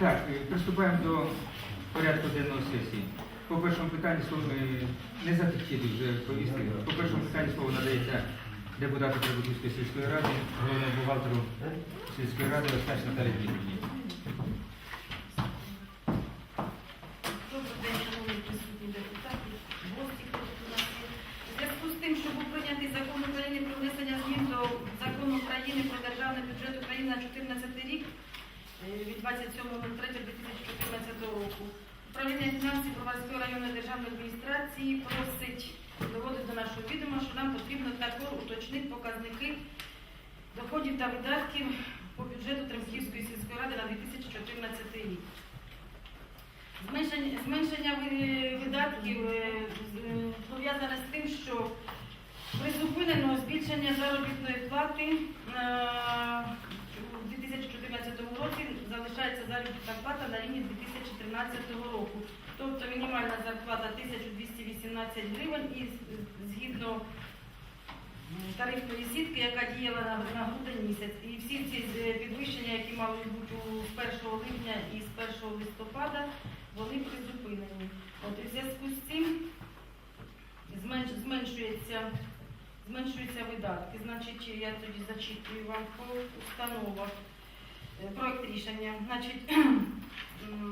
Так, е, приступаємо до порядку денного сесії. По першому питанню слово е, не захотіли вже повісти. По першому питанню слово надається депутату Прибутівської сільської ради, головному бухгалтеру сільської ради Остач Наталії Дмитрівні. Добрий день, шановні присутні депутати, гості, хто тут у нас є. У зв'язку з тим, що був прийнятий закон України про внесення змін до закону України про державний бюджет України на 2014 рік е, від 27.03.2014 року. Управління фінансів Броварської районної державної адміністрації просить доводить до нашого відома, що нам потрібно також уточнити показники доходів та видатків по бюджету Тремківської сільської ради на 2014 рік. Зменшення, зменшення видатків е, е, пов'язане з тим, що призупинено збільшення заробітної плати у 2014 році залишається заробітна плата на рівні 2013 року. Тобто мінімальна зарплата 1218 гривень і згідно тарифної сітки, яка діяла на, грудень місяць. І всі ці е, підвищення, які мали бути з 1 липня і з 1 листопада, вони призупинені. От і в зв'язку з цим зменш- зменшується, зменшуються видатки. Значить, я тоді зачитую вам по установах. Е, Проект рішення. Значить,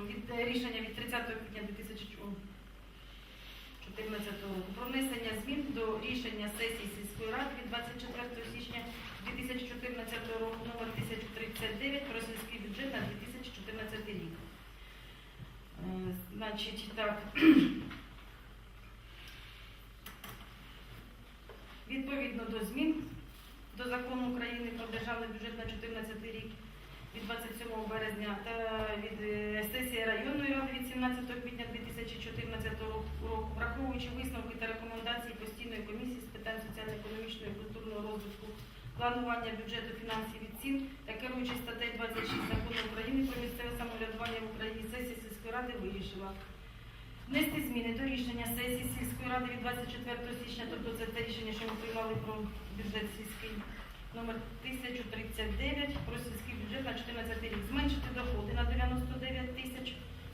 від е, рішення від 30 квітня 2014 року про внесення змін до рішення сесії сільської ради від 24 січня 2014 року номер 1039 про сільський бюджет на 2014 рік. Е, Значить, так. Відповідно до змін до закону України про державний бюджет на 2014 рік від 27 березня та від е, сесії районної ради від 17 квітня 2014 враховуючи висновки та рекомендації постійної комісії з питань соціально-економічного і культурного розвитку, планування бюджету фінансів і цін та керуючи статтею 26 закону України про місцеве самоврядування в Україні, сесія сільської ради вирішила внести зміни до рішення сесії сільської ради від 24 січня, тобто це те рішення, що ми приймали про бюджет сільський номер 1039 про сільський бюджет на 14 рік. Зменшити доходи на 99 тисяч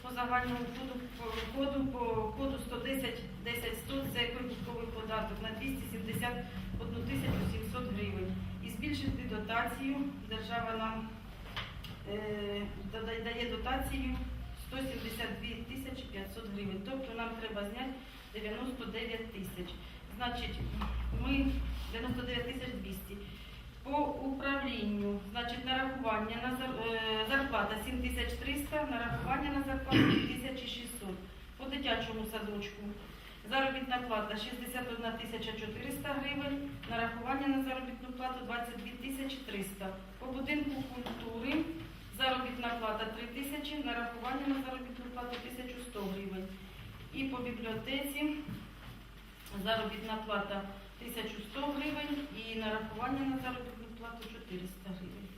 по загальному коду, по коду, по коду 110 10 100 це прибутковий податок на 271 тисячу 700 гривень. І збільшити дотацію. Держава нам е, дає дотацію 172 тисячі 500 гривень. Тобто нам треба зняти 99 тисяч. Значить, ми 99 тисяч 200. По управлінню, значить, нарахування на е, зарплата 7300, нарахування на зарплату 2600. По дитячому садочку заробітна плата 61 400 гривень, нарахування на заробітну плату 22 300. По будинку культури заробітна плата 3 тисячі, нарахування на заробітну плату 1100 гривень. І по бібліотеці заробітна плата 1100 гривень і нарахування на заробітну плату 400 гривень.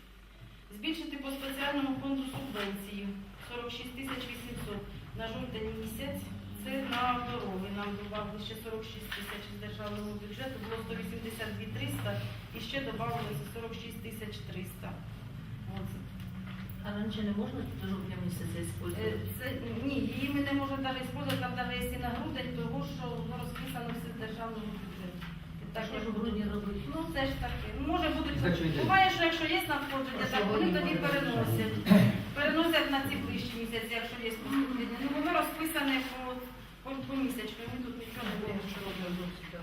Збільшити по спеціальному фонду субвенції 46 тисяч 800 на жовтень місяць. Це на дороги. Нам додали ще 46 тисяч з державного бюджету, було 182 300 і ще додали 46 тисяч 300. От. А раніше не можна до жовтня місяця Е, використовувати? Це, ні, її ми не можемо навіть спробувати, там навіть якщо на грудень, того що воно розписано все з державного бюджету. І Так, Так, що ж в грудні робити? Ну, це ж таке. Ну, Може йде. буває, що якщо є надходження, так вони тоді переносять. Переносять на ці ближчі місяці, якщо є. Ну, воно розписане по, по, по місячно, ми тут нічого не будемо що робити.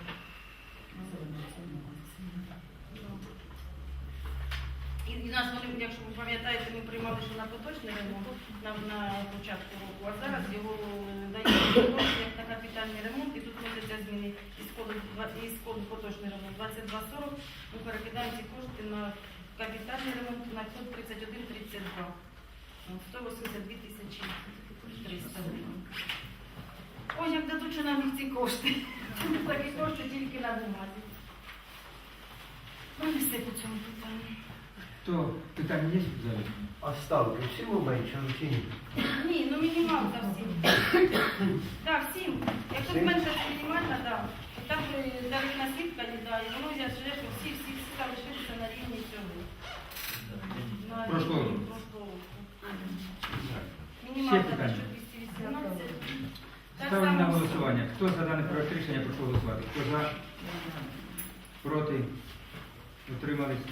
І, і нас вони, якщо ви пам'ятаєте, ми приймали, що на поточний ремонт на, на початку року, а зараз його е, дають на капітальний ремонт, і тут вносяться зміни із коду поточний ремонт 2240, ми перекидаємо ці кошти на капітальний ремонт на код 3132. 182 тисячі 300 гривень. Ой, як дадуть, нам їх ці кошти. Такі кошти тільки на бумазі. Ну, і все по цьому питанню. То питання є в? А ставки всі уменшили чи ні? Ні, ну мінімалка всім. Так, всім. Якщо Всім? зменшиться мінімальна, так. І там е, тарифна сітка не дає, воно я що всі, всі, всі залишилися на рівні цього. На Прошлого року. прошлого року. Так. Питання? що 218. Так Ставлю на само голосування. Хто за дане проект рішення, прошу голосувати. Хто за, проти, утримались?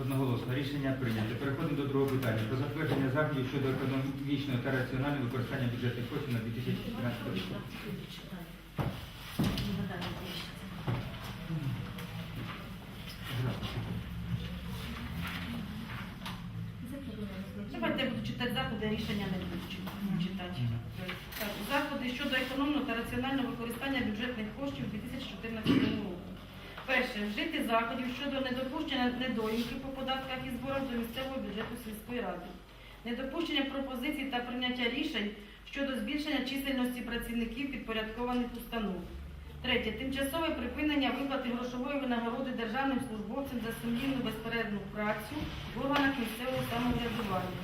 Одноголосно. Рішення прийнято. Переходимо до другого питання. Про затвердження заходів щодо економічного та раціонального використання бюджетних коштів на 2014 рік. Давайте я буду читати заходи, а рішення не буду чи- читати. Так, заходи щодо економного та раціонального використання бюджетних коштів у 2014 року. Перше, вжити заходів щодо недопущення недоїмки по податках і зборах до місцевого бюджету сільської ради. Недопущення пропозицій та прийняття рішень щодо збільшення чисельності працівників підпорядкованих установ. Третє. Тимчасове припинення виплати грошової винагороди державним службовцям за сумлінну безперервну працю в органах місцевого самоврядування.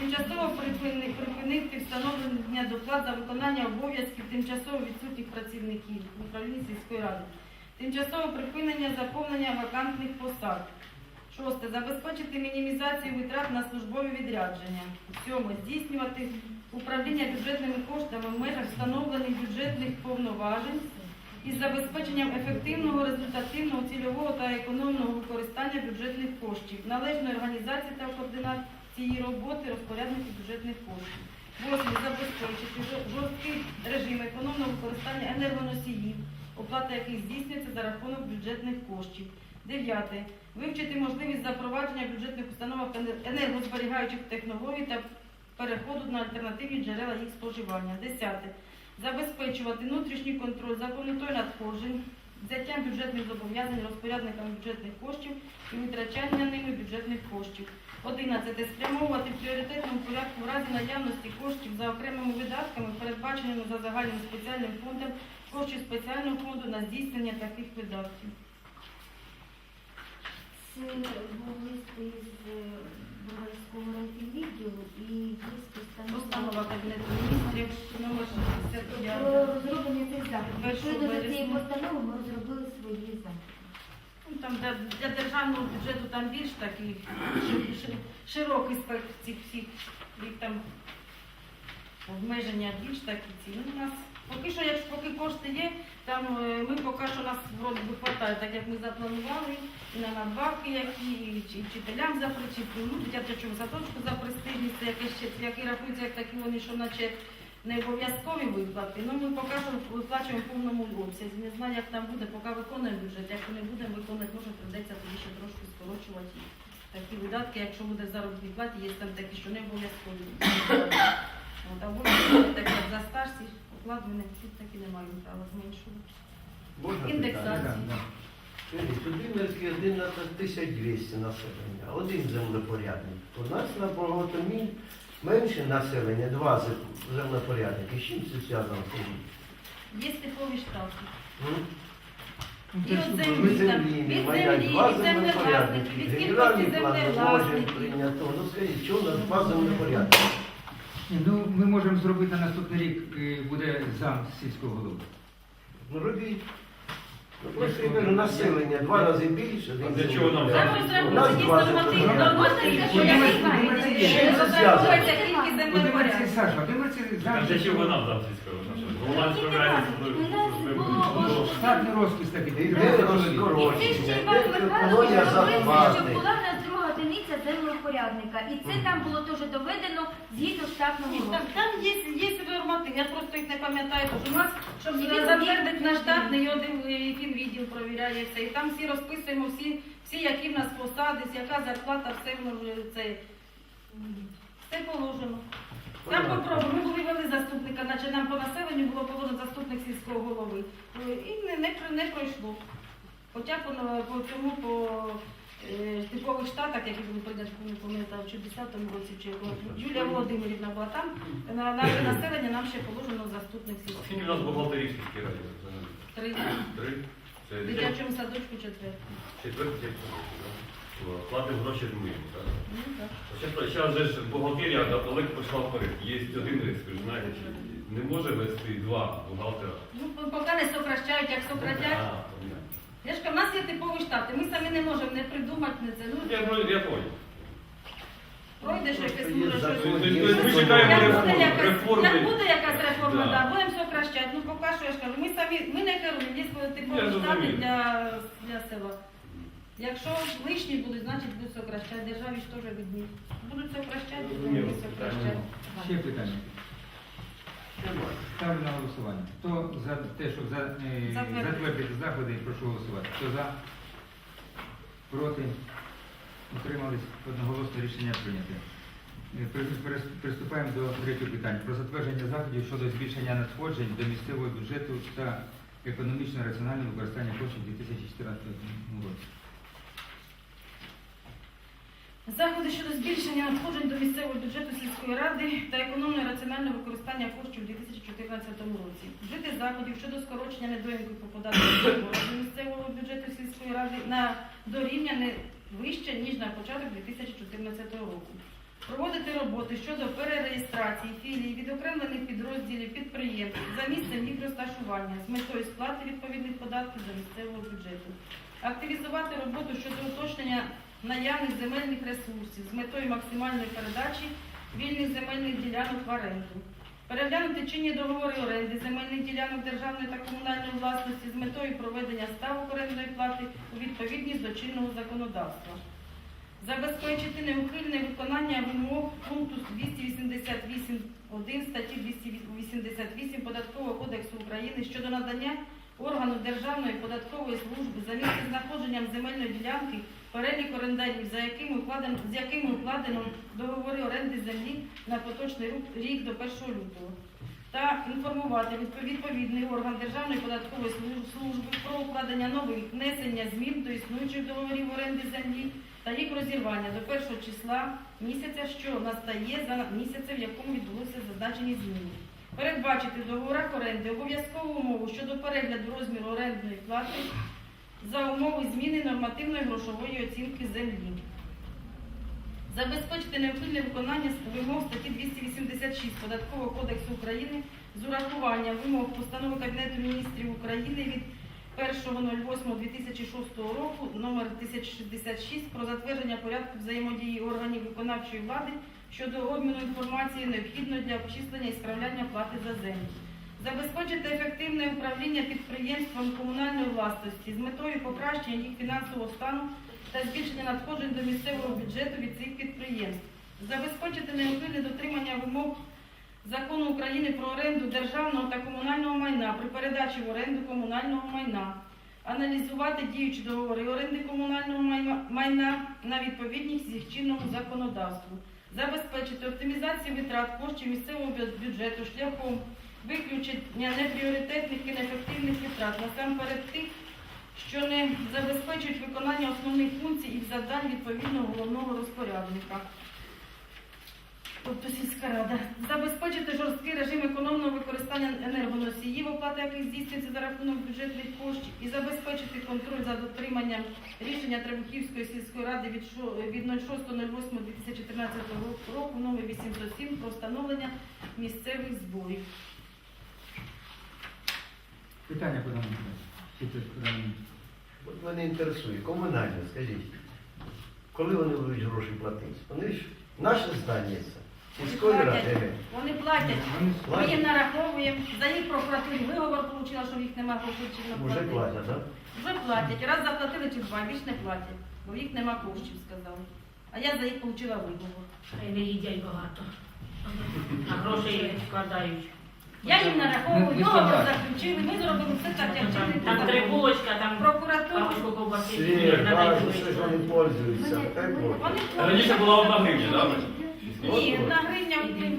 Тимчасово припини- припинити встановлення доплат за виконання обов'язків тимчасово відсутніх працівників в управлінні сільської ради. Тимчасове припинення заповнення вакантних посад. Шосте. Забезпечити мінімізацію витрат на службові відрядження. Сьоме. Здійснювати управління бюджетними коштами в межах встановлених бюджетних повноважень із забезпеченням ефективного, результативного, цільового та економного використання бюджетних коштів, належної організації та координації роботи розпорядників бюджетних коштів. Восьме. Забезпечити жорсткий режим економного використання енергоносіїв, оплата яких здійснюється за рахунок бюджетних коштів. Дев'яте. Вивчити можливість запровадження бюджетних установах енер- енергозберігаючих технологій та переходу на альтернативні джерела їх споживання. Десяте. Забезпечувати внутрішній контроль за повнотою надходжень, взяттям бюджетних зобов'язань розпорядникам бюджетних коштів і витрачання ними бюджетних коштів. 11. Спрямовувати в пріоритетному порядку в разі наявності коштів за окремими видатками, передбаченими за загальним спеціальним фондом коштів спеціального фонду на здійснення таких видатків. Це був лист із е, Броварського райвідділу і є Постанова постанова Кабінету міністрів номер про 65. розроблення цих заходів. Відповідно до цієї постанови ми розробили свої заходи. Ну, Там для, для державного бюджету там більш такий ши- ши- широкий спектр цих всіх їх там обмеження більш такі ці. Ну, у нас поки що, якщо поки кошти є, там е, ми поки що нас вроді би хватає, так як ми запланували, і на надбавки, які і чи- вчителям за причіпку, ну дитячому садочку за престижність, які рахуються як такі вони, що наче не обов'язкові виплати. Ну ми поки що виплачуємо в повному обсязі. Не знаю, як там буде, поки виконуємо бюджет. Якщо не будемо виконувати, може прийдеться тоді ще трошки скорочувати такі видатки. Якщо буде в заробітній платі, є там такі, що не обов'язкові. От, або таке як за старші укладені, тут такі не мають права зменшувати. Можна Індексація. питання? Скажіть, 11 тисяч 200 населення, один землепорядник. У нас на Боготомі менше населення, два зем- землепорядники. З чим це зв'язано? Є типові штрафи. М? Ну, І це ж от ви- землі, Ми там, землі від не мають землі, два від землевласників, землепорядники. від Генеральний кількості план не може землевласників. прийнято. Ну скажіть, що у нас два землепорядники? Ні, Ну, ми можемо зробити на наступний рік, буде зам сільського голови. Ну робіть. Ну, просто населення два рази більше. А для чого нам. Зараз У треба якісь два нормативні що я не знаю, ми зв'язано? кількість. Саша, Володимир зам Для чого нам сільського там сільського? Голланд справляється не з важливо. У нас було- Штатний розпис такий. Де розкорочення, І це ще щоб була землепорядника. І це там було теж доведено згідно штатного Ні, Там, розпису. там є, є норматив, я просто їх не пам'ятаю. Тож у нас, щоб І він затвердити один- на штатний, один відділ провіряє все. І там всі розписуємо, всі, всі, які в нас посади, яка зарплата, все воно вже це все положено. Там попробуй, ми були вели заступника, наче нам по населенню було положено заступник сільського голови. Е, І не, не, не пройшло. Хоча по, по цьому по е, типових штатах, які були прийняті, не пам'ятаю, в 10-му році, чи якого, Юлія Володимирівна була там, на наше населення нам ще положено заступник Скільки у нас сільського бухгалтерів сільській раді? Три. Три? Це В дитячому садочку четвертий. четвертий Платив гроші ми, так? Ну, так. Зараз, зараз же ж бухгалтерія далеко пішла вперед. Є один риск, ви ж знаєте, чи не може вести два бухгалтера. Ну, поки не сокращають, як сократять. А, понятно. Я ж кажу, в нас є типові штати, ми самі не можемо не придумати не це. Ну, Я, ну, я понял. пройде, що якесь може щось. закон, Тобто ми чекаємо Як буде якась, реформи. як буде якась реформа, Да. да, будемо сокращати. Ну поки що я ж кажу, ми самі ми не керуємо, є Я типові розумію. штати для, для села. Якщо лишні будуть, значить будуть сокращати. Державі ж теж відні. Будуть сокращати, Розумію. будуть сокращати. Ще питання. Ставлю на голосування. Хто за те, щоб за, е, Затвердити. затвердити заходи, прошу голосувати. Хто за? Проти? Утримались? Одноголосно рішення прийняте. Е, при- при- Приступаємо до третього питання. Про затвердження заходів щодо збільшення надходжень до місцевого бюджету та економічно раціонального використання коштів у 2014 році. Заходи щодо збільшення надходжень до місцевого бюджету сільської ради та економне раціональне використання коштів у 2014 році. Вжити заходів щодо скорочення недоїмків по податку місцевого бюджету сільської ради на дорівня не вище, ніж на початок 2014 року. Проводити роботи щодо перереєстрації філій відокремлених підрозділів підприємств за місцем їх розташування з метою сплати відповідних податків до місцевого бюджету. Активізувати роботу щодо уточнення наявних земельних ресурсів з метою максимальної передачі вільних земельних ділянок в оренду. Переглянути чинні договори оренди земельних ділянок державної та комунальної власності з метою проведення ставок орендної плати у відповідність до чинного законодавства. Забезпечити неухильне виконання вимог пункту 288.1 статті 288 Податкового кодексу України щодо надання органу Державної податкової служби за місцем знаходженням земельної ділянки перелік орендарів, за якими укладено, з якими укладено договори оренди землі на поточний рік до 1 лютого. Та інформувати відповідний орган Державної податкової служби про укладення нових внесення змін до існуючих договорів оренди землі та їх розірвання до першого числа місяця, що настає за місяцем, в якому відбулися зазначені зміни. Передбачити в договорах оренди обов'язкову умову щодо перегляду розміру орендної плати за умови зміни нормативної грошової оцінки землі. Забезпечити необхідне виконання вимог статті 286 Податкового кодексу України з урахуванням вимог постанови Кабінету міністрів України від 1.08.2006 року номер 1066 про затвердження порядку взаємодії органів виконавчої влади щодо обміну інформації необхідної для обчислення і справляння плати за землю. Забезпечити ефективне управління підприємством комунальної власності з метою покращення їх фінансового стану та збільшення надходжень до місцевого бюджету від цих підприємств. Забезпечити необхідне дотримання вимог Закону України про оренду державного та комунального майна при передачі в оренду комунального майна. Аналізувати діючі договори оренди комунального майна на відповідність з їх чинному законодавству. Забезпечити оптимізацію витрат коштів місцевого бюджету шляхом виключення непріоритетних і неефективних витрат, насамперед тих, що не забезпечують виконання основних функцій і завдань відповідного головного розпорядника. Тобто сільська рада. Забезпечити жорсткий режим економного використання енергоносіїв, оплата яких здійснюється за рахунок бюджетних коштів, і забезпечити контроль за дотриманням рішення Требухівської сільської ради від шо- від 06.08.2014 року номер 807 про встановлення місцевих зборів. Питання по даному питанню? От мене інтересує, комунальне, скажіть, коли вони будуть гроші платити? Вони ж наше здання це. Платять. Вони платять. Вони Ми їм нараховуємо. За їх прокуратурі виговор отримала, що в їх немає чи не Уже платять, так? Вже платять. Раз заплатили чи два, більш не платять. Бо в їх нема коштів, сказали. А я за їх отримала виговор. Хай не їдять багато. А гроші вкладають. Я їм нараховую, договор заключили, ми зробили все так, як чинить Там три булочка, там Прокуратуру. ковбаси. Всі, кажуть, що ж вони пользуються. Так. Раніше була одна гривня, да? Ні, одна гривня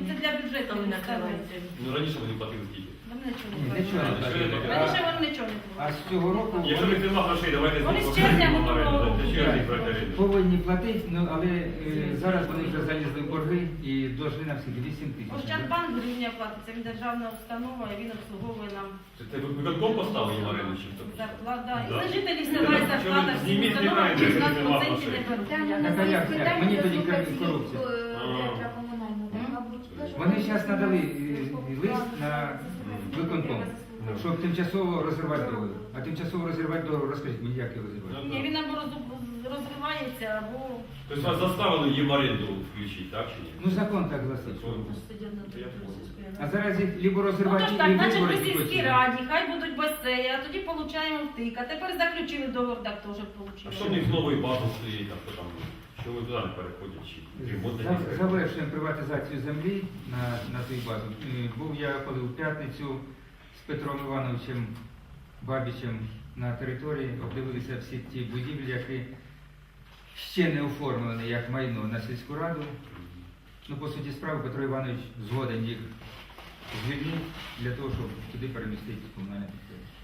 це для бюджету не накривається. Ну раніше вони платили скільки. Вони нічого не платили. Раніше А- вони нічого не А платили. з цього року Якщо в них нема грошей, давайте Вони з червня них минулого. Для чого їх брати оренду? повинні платити, ну, але е, зараз вони вже залізли в борги і должны нам скільки 8 тисяч. Ощадбанк гривня платиться, він державна установа, і він обслуговує нам Це це ви виконком поставили в оренду чи хто? зарплата. І Да. за жителів села і зарплата всі Зніміть 16 нема процентів не грошей. Там у беруть. нас є як питання Мені до тоді слухачів, корупція. е, А. мабуть. Теж Вони зараз надали е, лист на виконком, щоб тимчасово розірвати договір. А тимчасово розірвати договір, розкажіть мені, як його розірвати. Ні, він або роз- розвивається або Тобто вас заставили їм оренду включити, так чи ні? Ну закон так гласить. що-. А зараз їх либо Ну, розривати то ж так, наче вибори в сільській хочуть. раді, хай будуть басейни, а тоді получаємо втик. А тепер заключили договор, так теж А що в получили. них новий базу стоїть, а що там? Що ви туди не переходять? Чи ремонт За-? Завершуємо приватизацію землі на, на ту базу. Е, Був я коли в п'ятницю з Петром Івановичем Бабічем на території, обдивилися всі ті будівлі, які ще не оформлені як майно на сільську раду. Ну, по суті справи, Петро Іванович згоден їх звільнити для того, щоб туди перемістити комунальне підприємство.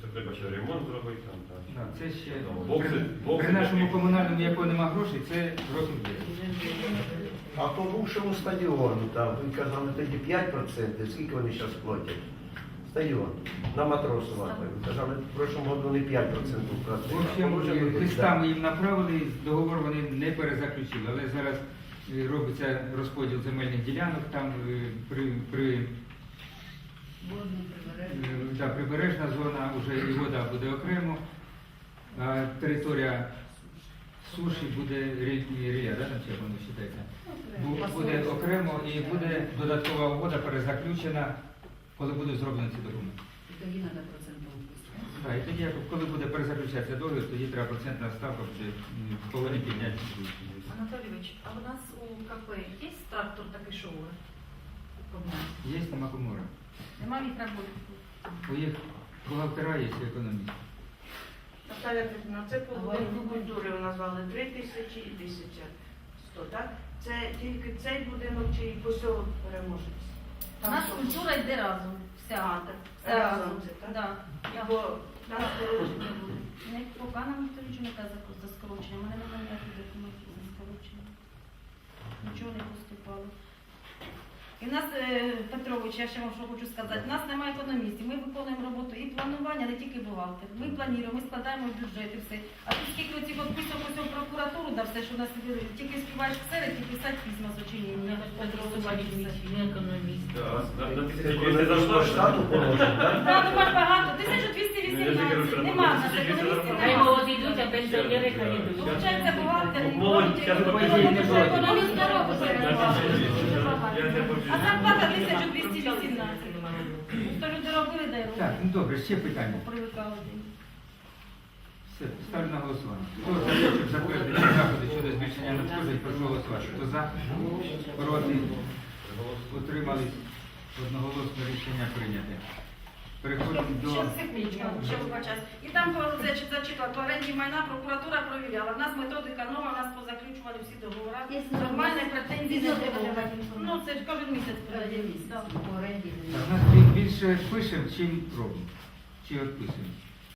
Це треба ще ремонт зробити там, так. Так, це ще Бокси- при, бокси при нашому комунальному, якого нема грошей, це років 10. А по бувшому стадіону, там, ви казали тоді 5%, скільки вони зараз платять? Стадіон. На Матросова. Ви казали, в прошлому году вони 5% платили. В общем, е, листами їм направили, договор вони не перезаключили, але зараз е, робиться розподіл земельних ділянок там е, при, при е, да, прибережна зона, вже і вода буде окремо, а територія суші буде рі- рія, да, там чи як воно вважається? Бу- Буде окремо і буде додаткова угода перезаключена, коли будуть зроблені ці документи. Тоді треба процентом Так, і тоді, як- коли буде перезаключатися договір, тоді треба процентна ставка буде м, повинні підняти. Анатолійович, а у нас у КП є трактор такий шоуер? Є нема комора. Нема роботи. У їх бухгалтера є і Петрівна, це по культури ви назвали 3 тисячі і 1100, так? Це тільки цей будинок чи і поселок переможець? У нас культура йде разом. Вся. А, так. Вся Разом це, так? Да. По там скорочення буде. Не поки нам ніхто нічого не каже за- скорочення. Мене немає ніяких документів за скорочення. Нічого не поступало. І в нас, е, Петрович, я ще вам що хочу сказати, у нас немає економістів. Ми виконуємо роботу і планування, не тільки бухгалтер. Ми плануємо, ми складаємо бюджет і все. А тут скільки оцих от писок ось прокуратуру, да все, що у нас тільки співаєш ксерик і писати письма з очинення. Не економіст. Так? Так, ну бач багато, Ну, я ж кажу, 1218. Нема в нас тисячу двісті економістів. Хай нема. молоді йдуть, а пенсіонери хай йдуть. Получається, бухгалтер Молодь, економіст не робить, А зарплата 1218. То люди робили, де Так, ну добре, ще питання. Привикали. Все, ставлю на голосування. Хто за те, щоб затвердити заходи щодо збільшення надходжень, прошу голосувати. Хто за, проти, утримались, одноголосно рішення прийняте. Переходимо до... Ще секундочку, ще вибачаюсь. І там зачитала, по оренді майна прокуратура провіряла. У нас методика нова, у нас позаключували всі договори. Нормальні претензії не Відносно Ну, це ж кожен місяць передається. По оренді. Так, У нас більше пишемо, чим робимо. Чи відписуємо.